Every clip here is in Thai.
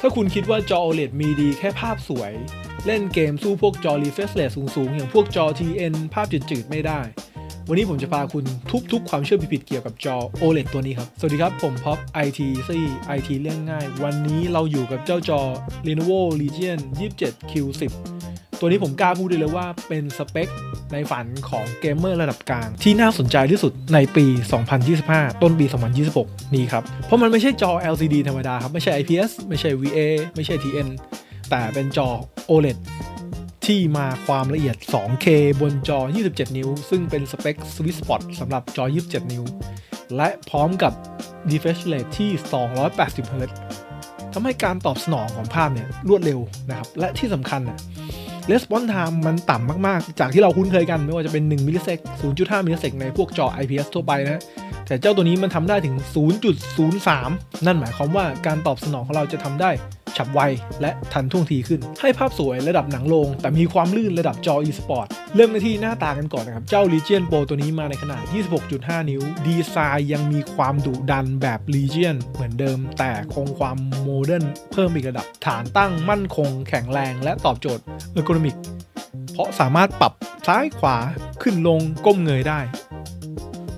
ถ้าคุณคิดว่าจอ OLED มีดีแค่ภาพสวย เล่นเกมสู้พวกจอ refresh rate สูงๆ อย่างพวกจอ TN ภาพจืดๆ ไม่ได้ วันนี้ผมจะพาคุณทุบทุกความเชื่อผิดๆเกี่ยวกับจอ OLED ตัวนี้ครับ สวัสดีครับ ผมพ็อป IT ซี่ IT เรื่องง่าย วันนี้เราอยู่กับเจ้าจอ Lenovo Legion 27 Q10 ตัวนี้ผมกล้าพูดได้เลยว่าเป็นสเปคในฝันของเกมเมอร์ระดับกลาง ที่น่าสนใจที่สุดในปี 2025 ต้นปี 2026 นี้ครับ เพราะมันไม่ใช่จอ LCD ธรรมดาครับ ไม่ใช่ IPS ไม่ใช่ VA ไม่ใช่ TN แต่เป็นจอ OLED ที่มาความละเอียด 2K บนจอ 27 นิ้ว ซึ่งเป็นสเปค Sweet Spot สำหรับจอ 27 นิ้ว และพร้อมกับ refresh rate ที่ 280 Hz ทำให้การตอบสนองของภาพเนี่ยรวดเร็วนะครับ และที่สำคัญน่ะ response time มันต่ำมากๆ จากที่เราคุ้นเคยกันไม่ว่าจะเป็น 1 มิลลิเซก0.5 มิลลิเซกในพวกจอ IPS ทั่วไปนะ แต่เจ้าตัวนี้มันทำได้ถึง 0.03 นั่นหมายความว่าการตอบสนองของเราจะทำได้ ฉับไว และทันท่วงทีขึ้น ให้ภาพสวยระดับหนังโรงแต่มีความลื่นระดับจอ eSport เริ่มกันที่หน้าตากันก่อนนะครับ เจ้า Legion Pro ตัวนี้มาในขนาด 26.5 นิ้ว ดีไซน์ยังมีความดุดันแบบ Legion เหมือนเดิม แต่คงความโมเดิร์นเพิ่มอีกระดับ ฐานตั้งมั่นคง แข็งแรงและตอบโจทย์ ergonomic เพราะสามารถปรับซ้ายขวาขึ้นลงก้มเงยได้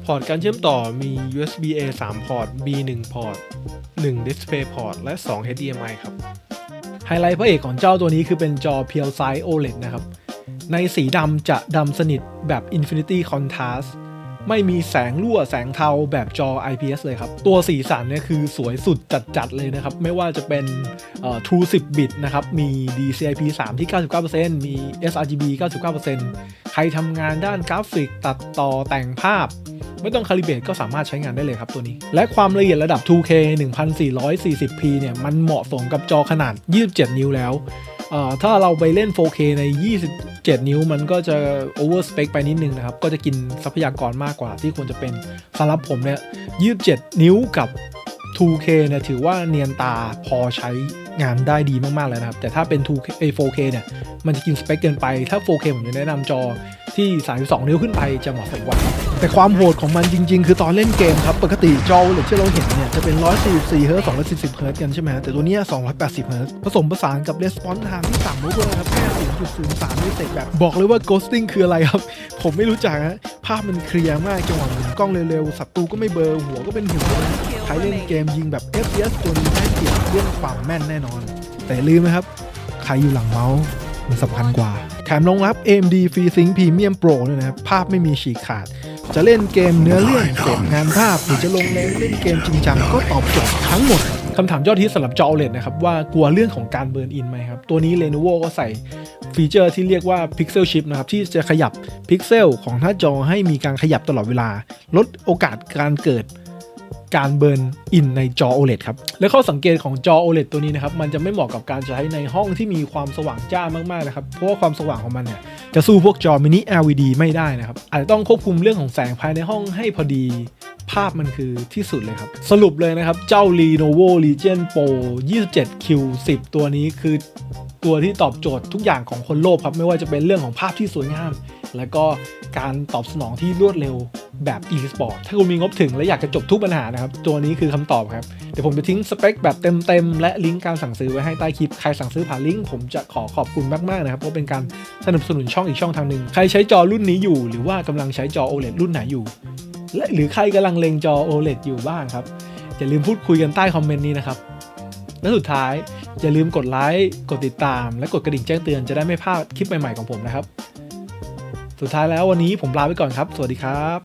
พอร์ตการเชื่อมต่อมี USB A 3 พอร์ต B 1 พอร์ต 1 Display Port และ 2 HDMI ครับ ไฮไลท์พระเอกของเจ้าตัวนี้คือเป็นจอ Pure Size OLED นะครับ ในสีดำจะดำสนิทแบบ Infinity Contrast ไม่มีแสงรั่วแสงเทาแบบจอ IPS เลยครับ ตัวสีสันเนี่ยคือสวยสุดจัด ๆ เลยนะครับ ไม่ว่าจะเป็น True 10 bit นะครับ มี DCI-P 3 ที่ 99%มี sRGB 99%ใครทำงานด้านกราฟิกตัดต่อแต่งภาพ ไม่ต้องคาลิเบตก็สามารถใช้งานได้เลยครับตัวนี้ และความละเอียดระดับ 2K 1440p เนี่ยมันเหมาะสมกับจอขนาด 27 นิ้วแล้วเอ่อถ้าเราไปเล่น 4K ใน 27 นิ้ว มันก็จะ over spec ไปนิดนึงนะครับ ก็จะกินทรัพยากรมากกว่าที่ควรจะเป็นสำหรับผมเนี่ย 27 นิ้วกับ 2K เนี่ยถือว่าเนียนตาพอใช้ งานได้ดีมากๆแล้วนะครับ แต่ถ้าเป็น 2K เอ้ย 4K เนี่ย มันจะกินสเปคเกินไป ถ้า 4K ผมจะแนะนำจอที่ 32 นิ้วขึ้นไปจะเหมาะสมกว่า แต่ความโหดของมันจริง ๆ คือตอนเล่นเกมครับ ปกติจอ OLED ที่เราเห็นเนี่ย จะเป็น 144เฮิร์ต240เฮิร์ตกันใช่ไหมแต่ตัวนี้ 280เฮิร์ตผสมผสานกับ response time ที่ต่ำลงด้วยนะครับแค่0.03มิลลิเซกแบบ บอกเลยว่า ghosting คืออะไรครับ ผมไม่รู้จักฮะภาพมันเคลียร์มากจังหวะหมุนกล้องเร็วๆศัตรูก็ไม่เบลอหัวก็เป็นหัวนะ ครเล่นเกมยิงแบบ FPS ตัวนี้ได้เปรียบเรื่องความแม่นแน่นอน แต่อย่าลืมนะครับ ใครอยู่หลังเมาส์มันสำคัญกว่า แถมรองรับ AMD FreeSync Premium Pro ด้วยนะครับ ภาพไม่มีฉีกขาด จะเล่นเกมเนื้อเรื่องเสพงานภาพ หรือจะลงแรงเล่นเกมจริงจังก็ตอบโจทย์ทั้งหมดคำถามยอดฮิตสำหรับจอ OLED นะครับ ว่ากลัวเรื่องของการเบิร์นอินไหมครับ ตัวนี้ Lenovo ก็ใส่ฟีเจอร์ที่เรียกว่า Pixel Shift นะครับ ที่จะขยับพิกเซลของหน้าจอให้มีการขยับตลอดเวลา ลดโอกาสการเกิด การเบิร์นอินในจอ OLED ครับ และข้อสังเกตของจอ OLED ตัวนี้นะครับ มันจะไม่เหมาะกับการใช้ในห้องที่มีความสว่างจ้ามากๆนะครับ เพราะว่าความสว่างของมันเนี่ยจะสู้พวกจอมินิ LED ไม่ได้นะครับ อาจจะต้องควบคุมเรื่องของแสงภายในห้องให้พอดีภาพมันคือที่สุดเลยครับ สรุปเลยนะครับ เจ้า Lenovo Legion Pro 27 Q10 ตัวนี้คือตัวที่ตอบโจทย์ทุกอย่างของคนโลภครับ ไม่ว่าจะเป็นเรื่องของภาพที่สวยงาม แล้วก็การตอบสนองที่รวดเร็ว แบบ e-sport ถ้าคุณมีงบถึงและอยากจะจบทุกปัญหานะครับ ตัวนี้คือคำตอบครับ เดี๋ยวผมจะทิ้งสเปคแบบเต็มๆ และลิงก์การสั่งซื้อไว้ให้ใต้คลิป ใครสั่งซื้อผ่านลิงก์ผมจะขอขอบคุณมากๆนะครับ เพราะเป็นการสนับสนุนช่องอีกช่องทางหนึ่ง ใครใช้จอรุ่นนี้อยู่ หรือว่ากำลังใช้จอ OLED รุ่นไหนอยู่ และหรือใครกำลังเลงจอ OLED อยู่บ้างครับ อย่าลืมพูดคุยกันใต้คอมเมนต์นี้นะครับ และสุดท้ายอย่าลืมกดไลค์ กดติดตาม และกดกระดิ่งแจ้งเตือนจะได้ไม่พลาดคลิปใหม่ๆของผมนะครับ สุดท้ายแล้ววันนี้ผมลาไปก่อนครับ สวัสดีครับ